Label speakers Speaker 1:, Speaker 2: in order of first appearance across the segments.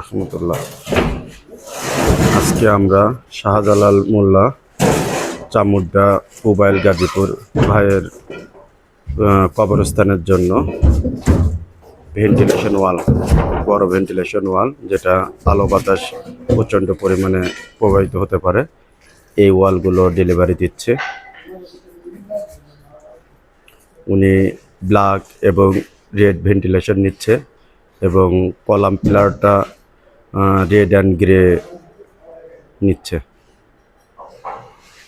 Speaker 1: রহমতুল্লাহ। আজকে আমরা শাহজালাল মোল্লা চামুড্ডা মোবাইল গাজীপুর ভাইয়ের কবরস্থানের জন্য ভেন্টিলেশন ওয়াল বড় ভেন্টিলেশন ওয়াল যেটা আলো বাতাস প্রচণ্ড পরিমাণে প্রবাহিত হতে পারে। এই ওয়ালগুলো ডেলিভারি দিচ্ছে। উনি ব্ল্যাক এবং রেড ভেন্টিলেশন নিচ্ছে। এবং কলাম পিলারটা রেড অ্যান্ড গ্রে নিচ্ছে।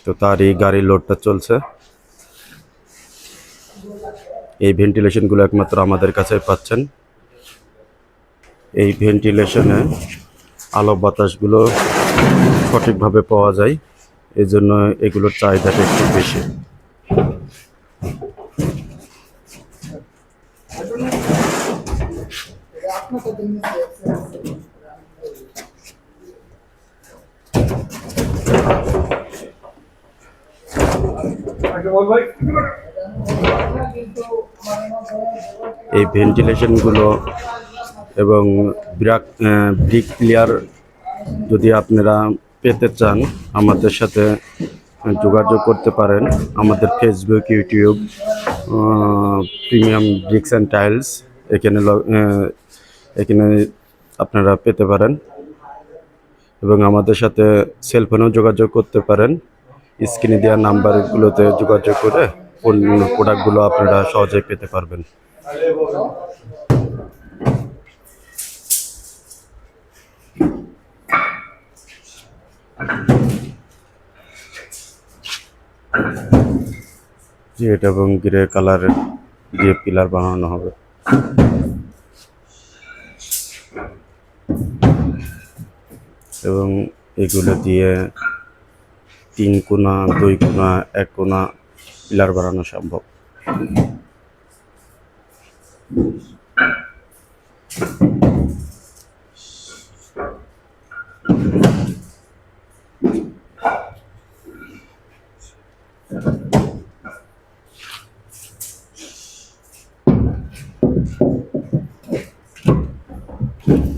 Speaker 1: তো তার এই গাড়ির লোডটা চলছে। এই ভেন্টিলেশনগুলো একমাত্র আমাদের কাছে পাচ্ছেন। এই ভেন্টিলেশনে আলো বাতাসগুলো সঠিকভাবে পাওয়া যায়। এই জন্য এগুলোর চাহিদাটা একটু বেশি। এই ভেন্টিলেশনগুলো এবং ব্রাক ব্রিক ক্লিয়ার যদি আপনারা পেতে চান, আমাদের সাথে যোগাযোগ করতে পারেন। আমাদের Facebook YouTube premium bricks and tiles এখানে এখানে আপনারা পেতে পারেন। এবং আমাদের সাথে সেলফোনেও যোগাযোগ করতে পারেন। স্ক্রিনে দেওয়া নাম্বারগুলোতে যোগাযোগ করে প্রোডাক্টগুলো আপনারা সহজেই পেতে পারবেন। রেড এবং গ্রে কালার দিয়ে পিলার বানানো হবে। এবং এগুলো দিয়ে তিন কোনা দুই কোনা এক কোনা পিলার বানানো সম্ভব।